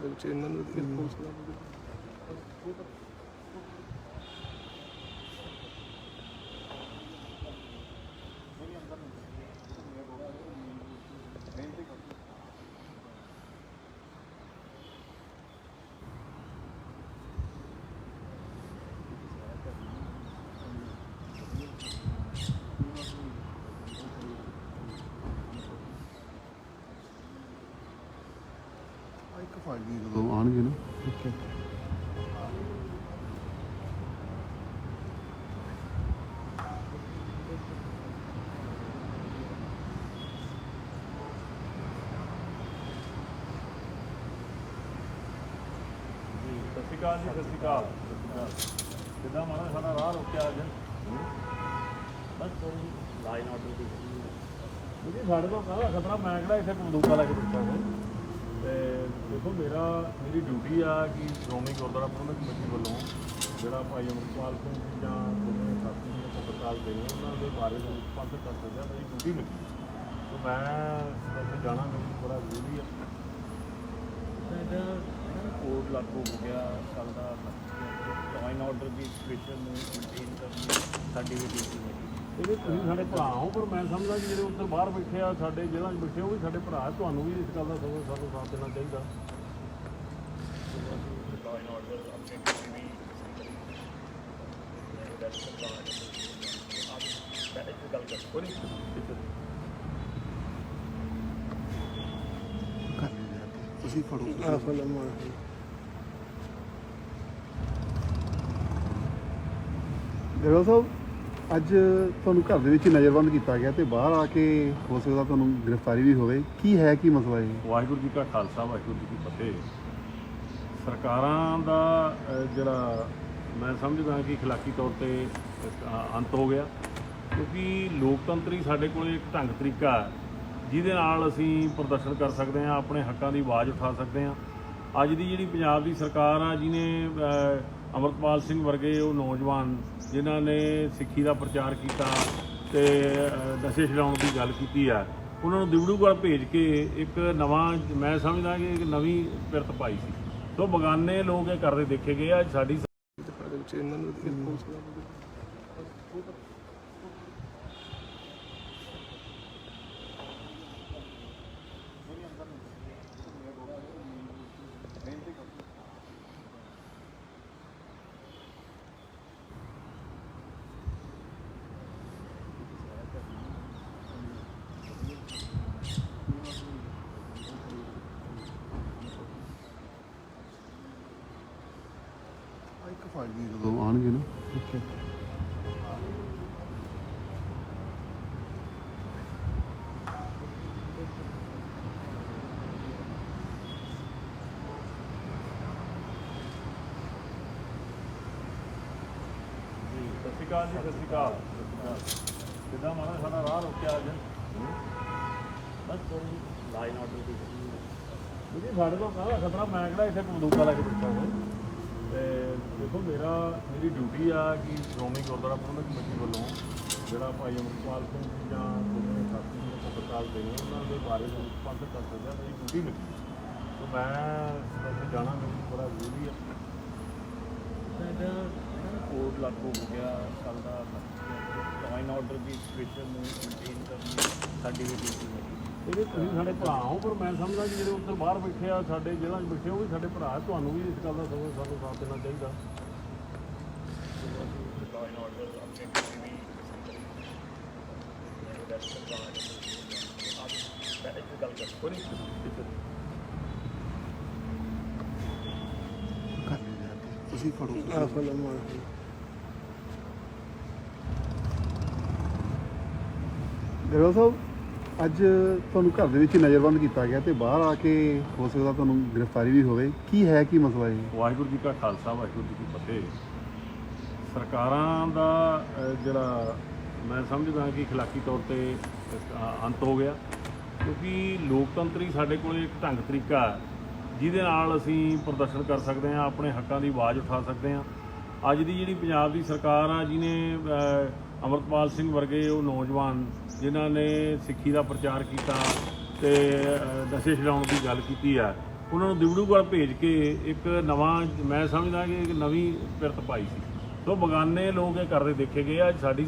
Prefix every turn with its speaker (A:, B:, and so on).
A: ਦੇ ਵਿੱਚ ਇਹਨਾਂ ਨੂੰ ਪੁਲਿਸ ਦਾ
B: ਇੱਕ ਫਾਈਲ ਦੀ ਜਦੋਂ ਆਣਗੇ ਨਾ।
A: ਓਕੇ
C: ਜੀ ਸਤਿ ਸ਼੍ਰੀ ਅਕਾਲ ਜੀ ਸਤਿ ਸ਼੍ਰੀ ਅਕਾਲ। ਕਿੱਦਾਂ ਮਾਰਾ ਸਾਡਾ ਰਾਹ ਰੁਕਿਆ ਅੱਜ? ਬਸ ਕੋਈ ਲਾਈਨ ਆਰਡਰ ਦੀ ਜੀ ਸਾਡੇ ਤੋਂ ਕਾਹਦਾ ਖਤਰਾ ਮੈਂ ਕਿਹੜਾ ਇੱਥੇ ਬੰਦੂਕਾਂ ਲੈ ਕੇ ਹਾਂ ਤੇ ਦੇਖੋ ਮੇਰਾ, ਮੇਰੀ ਡਿਊਟੀ ਆ ਕਿ ਸ਼੍ਰੋਮਣੀ ਗੁਰਦੁਆਰਾ ਪ੍ਰਬੰਧਕ ਕਮੇਟੀ ਵੱਲੋਂ ਜਿਹੜਾ ਭਾਈ ਅਮਰਪਾਲ ਸਿੰਘ ਜੀ ਜਾਂ ਜਿਹੜੇ ਸਾਥੀ ਨੇ ਪੱਤਰਕਾਰ ਦੇ ਨੇ, ਉਹਨਾਂ ਦੇ ਬਾਰੇ ਦੇ ਵਿੱਚ ਪੰਥ ਕਰ ਸਕਦਾ ਮੇਰੀ ਡਿਊਟੀ ਲੱਗੀ ਤੇ ਮੈਂ ਉੱਥੇ ਜਾਣਾ ਮੈਨੂੰ ਬੜਾ ਜ਼ਰੂਰੀ ਆ। ਇਹਦਾ ਕੋਡ ਲਾਗੂ ਹੋ ਗਿਆ ਚੱਲਦਾ ਲਾਈਨ ਆਰਡਰ ਦੀ ਸਿਚੁਏਸ਼ਨ ਨੂੰ ਮੇਨਟੇਨ ਕਰਨੀ ਸਾਡੀ ਵੀ ਡਿਊਟੀ ਹੈ ਇਹਦੇ ਤੁਸੀਂ ਸਾਡੇ ਭਰਾ ਹੋ ਪਰ ਮੈਂ ਸਮਝਦਾ ਕਿ ਜਿਹੜੇ ਉੱਧਰ ਬਾਹਰ ਬੈਠੇ ਆ ਸਾਡੇ ਜੇਲ੍ਹਾਂ 'ਚ ਬੈਠੇ ਉਹ ਵੀ ਸਾਡੇ ਭਰਾ ਆ, ਤੁਹਾਨੂੰ ਵੀ ਇਸ ਗੱਲ ਦਾ ਸਗੋਂ ਸਾਨੂੰ ਸਾਥ ਦੇਣਾ ਚਾਹੀਦਾ।
B: ਤੁਸੀਂ ਫੜੋ। ਗਰਲ ਸਾਹਿਬ। ਅੱਜ ਤੁਹਾਨੂੰ ਘਰ ਦੇ ਵਿੱਚ ਹੀ ਨਜ਼ਰਬੰਦ ਕੀਤਾ ਗਿਆ ਤੇ ਬਾਹਰ ਆ ਕੇ ਹੋ ਸਕਦਾ ਤੁਹਾਨੂੰ ਗ੍ਰਿਫਤਾਰੀ ਵੀ ਹੋਵੇ। ਕੀ ਹੈ, ਕੀ ਮਸਲਾ ਹੈ
C: ਵਾਹਿਗੁਰੂ ਜੀ ਕਾ ਖਾਲਸਾ, ਵਾਹਿਗੁਰੂ ਜੀ ਕੀ ਫਤਿਹ। ਸਰਕਾਰਾਂ ਦਾ ਜਿਹੜਾ ਮੈਂ ਸਮਝਦਾ ਕਿ ਖਿਲਾਫੀ ਤੌਰ ਤੇ ਅੰਤ ਹੋ ਗਿਆ। ਕਿਉਂਕਿ ਲੋਕਤੰਤਰੀ ਸਾਡੇ ਕੋਲ ਇੱਕ ਢੰਗ ਤਰੀਕਾ ਹੈ, ਜਿਹਦੇ ਨਾਲ ਅਸੀਂ ਪ੍ਰਦਰਸ਼ਨ ਕਰ ਸਕਦੇ ਹਾਂ, ਆਪਣੇ ਹੱਕਾਂ ਦੀ ਆਵਾਜ਼ ਉਠਾ ਸਕਦੇ ਹਾਂ। ਅੱਜ ਦੀ ਜਿਹੜੀ ਪੰਜਾਬ ਦੀ ਸਰਕਾਰ ਆ, ਜਿਹਨੇ ਅੰਮ੍ਰਿਤਪਾਲ ਸਿੰਘ ਵਰਗੇ ਉਹ ਨੌਜਵਾਨ ਜਿਨ੍ਹਾਂ ਨੇ ਸਿੱਖੀ ਦਾ ਪ੍ਰਚਾਰ ਕੀਤਾ ਤੇ ਨਸ਼ੇ ਛਡਾਉਣ ਦੀ ਗੱਲ ਕੀਤੀ ਆ, ਉਹਨਾਂ ਨੂੰ ਦਿਵੜੂਗੜ੍ਹ ਭੇਜ ਕੇ ਇੱਕ ਨਵਾਂ, ਮੈਂ ਸਮਝਦਾ ਕਿ ਇੱਕ ਨਵੀਂ ਪਿਰਤ ਪਾਈ ਸੀ। ਸੋ ਬਗਾਨੇ ਲੋਕ ਇਹ ਕਰਦੇ ਦੇਖੇ ਗਏ ਆ, ਸਾਡੀ
A: ਇਹਨਾਂ ਨੂੰ ਵੀ ਪੁਲਿਸ ਦਾ
B: ਇੱਕ ਫਾਈਲ ਦੀ ਜਦੋਂ ਆਣਗੇ ਨਾ?
A: ਓਕੇ
C: ਜੀ ਸਤਿ ਸ਼੍ਰੀ ਅਕਾਲ ਜੀ ਸਤਿ ਸ਼੍ਰੀ ਅਕਾਲ। ਕਿੱਦਾਂ ਮਾਰਾ ਸਾਡਾ ਰਾਹ ਰੁਕਿਆ ਅੱਜ? ਬਸ ਕੋਈ ਲਾਈਨ ਆਰਡਰ ਦੀ ਜੀ ਸਾਡੇ ਤੋਂ ਕਾਹਦਾ ਖਤਰਾ ਮੈਂ ਕਿਹੜਾ ਇੱਥੇ ਬੰਦੂਕਾਂ ਲੈ ਕੇ ਬੈਠਾ ਹਾਂ ਤੇ ਦੇਖੋ ਮੇਰਾ, ਮੇਰੀ ਡਿਊਟੀ ਆ ਕਿ ਸ਼੍ਰੋਮਣੀ ਗੁਰਦੁਆਰਾ ਪ੍ਰਬੰਧਕ ਕਮੇਟੀ ਵੱਲੋਂ ਜਿਹੜਾ ਭਾਈ ਅਮਰਪਾਲ ਸਿੰਘ ਜੀ ਜਾਂ ਜਿਹੜੇ ਸਾਥੀ ਨੇ ਪੱਤਰਕਾਰ ਦੇ ਨੇ ਉਹਨਾਂ ਦੇ ਬਾਰੇ ਦੇ ਵਿੱਚ ਪੰਥ ਕਰ ਸਕਦਾ ਮੇਰੀ ਡਿਊਟੀ ਮਿਲੀ ਤੇ ਮੈਂ ਉੱਥੇ ਜਾਣਾ ਮੈਨੂੰ ਬੜਾ ਜ਼ਰੂਰੀ ਆ। ਇਹਦਾ ਕੋਡ ਲਾਗੂ ਹੋ ਗਿਆ ਚੱਲਦਾ ਲਾਈਨ ਆਰਡਰ ਦੀ ਸਿਚੁਏਸ਼ਨ ਨੂੰ ਮੇਨਟੇਨ ਕਰਨੀ ਸਾਡੀ ਵੀ ਡਿਊਟੀ ਹੈ ਇਹਦੇ ਤੁਸੀਂ ਸਾਡੇ ਭਰਾ ਹੋ ਪਰ ਮੈਂ ਸਮਝਦਾ ਕਿ ਜਿਹੜੇ ਉੱਧਰ ਬਾਹਰ ਬੈਠੇ ਆ ਸਾਡੇ ਜੇਲ੍ਹਾਂ 'ਚ ਬੈਠੇ ਉਹ ਵੀ ਸਾਡੇ ਭਰਾ ਤੁਹਾਨੂੰ ਵੀ ਇਸ ਗੱਲ ਦਾ ਸਗੋਂ ਸਾਨੂੰ ਸਾਥ ਦੇਣਾ ਚਾਹੀਦਾ।
B: ਤੁਸੀਂ ਫੜੋ।
A: ਆ ਫਿਲਮ ਆ
B: ਗਰਲ ਸਾਹਿਬ। ਅੱਜ ਤੁਹਾਨੂੰ ਘਰ ਦੇ ਵਿੱਚ ਹੀ ਨਜ਼ਰਬੰਦ ਕੀਤਾ ਗਿਆ ਤੇ ਬਾਹਰ ਆ ਕੇ ਹੋ ਸਕਦਾ ਤੁਹਾਨੂੰ ਗ੍ਰਿਫਤਾਰੀ ਵੀ ਹੋਵੇ। ਕੀ ਹੈ ਕੀ ਮਸਲਾ ਇਹ?
C: ਵਾਹਿਗੁਰੂ ਜੀ ਕਾ ਖਾਲਸਾ ਵਾਹਿਗੁਰੂ ਜੀ ਕੀ ਫਤਿਹ। ਸਰਕਾਰਾਂ ਦਾ ਜਿਹੜਾ ਮੈਂ ਸਮਝਦਾ ਕਿ ਖਿਲਾਫੀ ਤੌਰ ਤੇ ਅੰਤ ਹੋ ਗਿਆ। ਕਿਉਂਕਿ ਲੋਕਤੰਤਰੀ ਸਾਡੇ ਕੋਲ ਇੱਕ ਢੰਗ ਤਰੀਕਾ ਹੈ, ਜਿਹਦੇ ਨਾਲ ਅਸੀਂ ਪ੍ਰਦਰਸ਼ਨ ਕਰ ਸਕਦੇ ਹਾਂ ਆਪਣੇ ਹੱਕਾਂ ਦੀ ਆਵਾਜ਼ ਉਠਾ ਸਕਦੇ ਹਾਂ। ਅੱਜ ਦੀ ਜਿਹੜੀ ਪੰਜਾਬ ਦੀ ਸਰਕਾਰ ਆ ਜਿਹਨੇ ਅਮਰਤਪਾਲ ਸਿੰਘ ਵਰਗੇ ਉਹ ਨੌਜਵਾਨ ਜਿਨ੍ਹਾਂ ਨੇ ਸਿੱਖੀ ਦਾ ਪ੍ਰਚਾਰ ਕੀਤਾ ਤੇ ਨਸ਼ੇ ਛਡਾਉਣ ਦੀ ਗੱਲ ਕੀਤੀ ਆ, ਉਹਨਾਂ ਨੂੰ ਦਿਵੜੂਗੜ੍ਹ ਭੇਜ ਕੇ ਇੱਕ ਨਵਾਂ, ਮੈਂ ਸਮਝਦਾ ਕਿ ਇੱਕ ਨਵੀਂ ਪਿਰਤ ਪਾਈ ਸੀ। ਸੋ ਬਗਾਨੇ ਲੋਕ ਇਹ ਕਰਦੇ ਦੇਖੇ ਗਏ ਆ ਸਾਡੀ